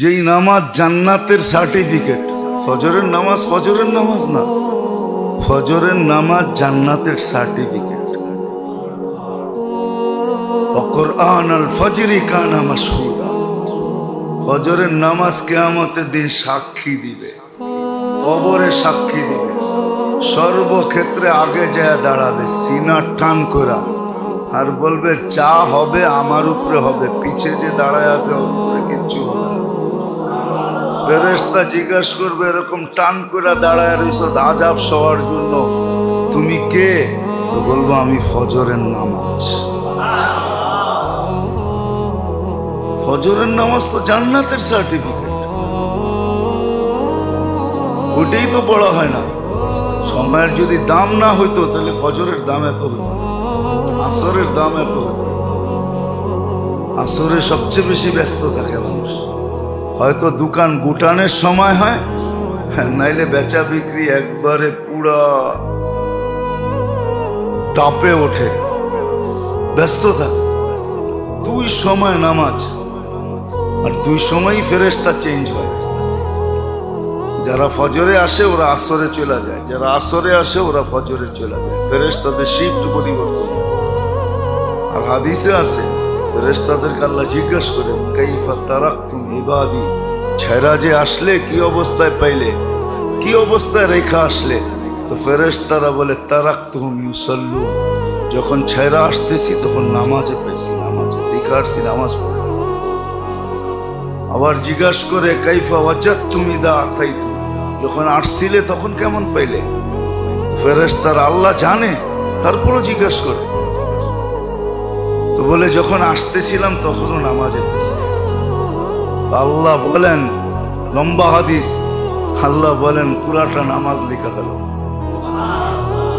যেই নামাজ জান্নাতের সার্টিফিকেট ফজরের নামাজ ফজরের নামাজ না। ফজরের নামাজ জান্নাতের সার্টিফিকেট অকরআন আল ফজরি কানা মাসহুদা ফজরের নামাজ কেয়ামতের দিন সাক্ষী দিবে। কবরে সাক্ষী দিবে। সর্বক্ষেত্রে আগে যায় দাঁড়াবে সিনা টান করা। আর বলবে, যা হবে আমার উপরে হবে। পিছে যে দাঁড়ায় আছে, ওর উপরে কিচ্ছু হবে ফেরেস্তা জিজ্ঞাসা করবে, এরকম টান করে দাঁড়ায় রইছ আজাব সবার জন্য। তুমি কে? তো বলব, আমি ফজরের নামাজ। ফজরের নামাজ তো জান্নাতের সার্টিফিকেট ওটাই তো বড় হয় না। সময়ের যদি দাম না হইতো, তাহলে ফজরের দাম এত হতো আসরের দাম এত হতো আসরে সবচেয়ে বেশি ব্যস্ত থাকে মানুষ। হয়তো দোকান গুটানের সময় হয়। হ্যাঁ, নাইলে বেচা বিক্রি একবারে পুরা টাপে ওঠে। ব্যস্ত থাকে দুই সময় নামাজ। আর দুই সময়ই ফেরেস্তা চেঞ্জ হয়। যারা ফজরে আসে ওরা আসরে চলে যায়। যারা আসরে আসে ওরা ফজরে চলে যায়। ফেরেস্তাদের শিফট পরিবর্তন। আর হাদিসে আছে ফেরেস্তাদেরকে আল্লাহ জিজ্ঞাসা কাইফা তারাক তুমি ইবাদি? ছেড়া যে আসলে কি অবস্থায় পাইলে, কি অবস্থায় রেখা আসলে? তো ফেরেস্তারা বলে তারাক তুমি যখন ছেড়া আসতেছি, তখন নামাজে পেয়েছি নামাজে রেখা আসছি, নামাজ পড়ে। আবার জিজ্ঞাসা করে, কাইফা ওয়াজাত তুমি দা আতাই যখন আসছিলে, তখন কেমন পাইলে? ফেরেস্তার আল্লাহ জানে। তারপরও জিজ্ঞাসা করে। তো বলে যখন আসতেছিলাম তখনও নামাজে পেয়েছি আল্লাহ বলেন, লম্বা হাদিস, আল্লাহ বলেন, পুরাটা নামাজ লেখা হলো।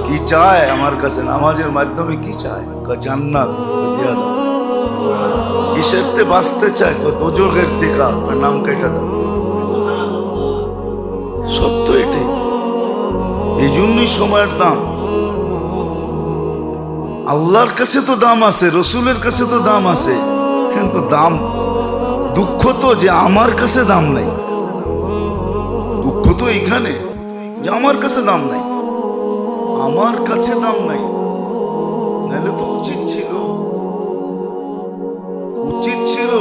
কি চায় আমার কাছে? নামাজের মাধ্যমে কি চায়? জান্নাত কিসের তে বাঁচতে চায়? তোজোগের থেকে নাম কেটে দাও। সত্য এটাই। এই জন্যই সময়ের দাম। আল্লাহর কাছে তো দাম আছে, রসুলের কাছে তো দাম আছে। কিন্তু দাম, দুঃখ তো যে আমার কাছে দাম নাই। দুঃখ তো এখানে যে আমার কাছে দাম নাই। আমার কাছে দাম নাই। নাহলে তো উচিত ছিল। উচিত ছিল।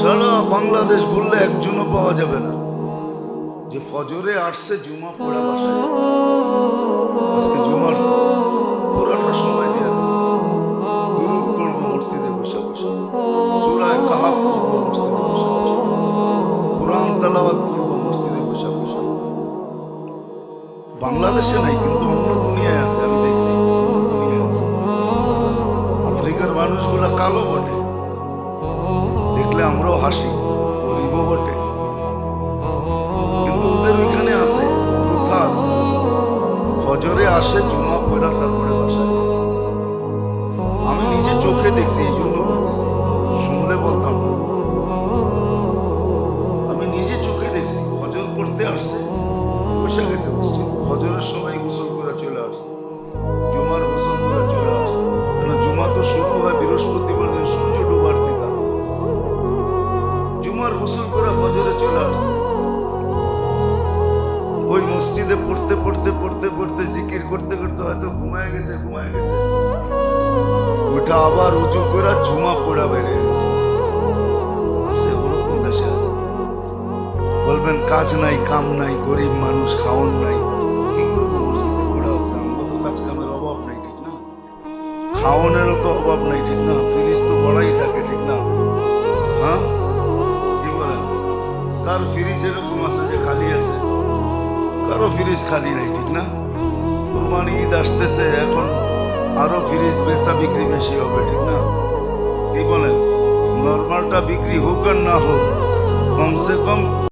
সারা বাংলাদেশ বললে একজনও পাওয়া যাবে না। যে ফজরে আসছে, জুমা পড়া বাসায়। বাংলাদেশে নাই, কিন্তু অন্য দুনিয়ায় আছে, আমি দেখছি। আফ্রিকার মানুষগুলা কালো বটে। দেখলে আমরাও হাসি গরিবও বটে। কিন্তু ওদের ওইখানে আছে, প্রথা আছে। ফজরে আসে, জুমা পড়া তারপরে বাসায়। আমি নিজে চোখে দেখছি এই বসে গেছে মসজিদ ফজরের সময় গোসল করে চলে আসছে জুমার গোসল করে চলে আসছে কেন জুমা তো শুরু হয় বৃহস্পতিবার দিন, সূর্য ডুবার থেকে জুমার গোসল করে ফজরে চলে আসছে ওই মসজিদে পড়তে পড়তে পড়তে পড়তে জিকির করতে করতে হয়তো ঘুমায় গেছে ঘুমায় গেছে। ওটা আবার উঁচু করে জুমা পোড়া বেড়ে গেছে। কাজ নাই, কাম নাই, গরিব মানুষ খাওয়ান নাই। কি করব তো কাজ কামের অভাব নাই, ঠিক না? খাওয়ানোরও তো অভাব নাই, ঠিক না? ফিরিস তো বড়াই থাকে, ঠিক না? হ্যাঁ? কি বলেন? কার ফ্রিজ এরকম আছে যে খালি আছে? কারও ফ্রিজ খালি নাই, ঠিক না? কোরবানি ঈদ আসতেছে, এখন আরও ফ্রিজ বেচা বিক্রি বেশি হবে, ঠিক না? কি বলেন? নর্মালটা বিক্রি হোক আর না হোক, কমসে কম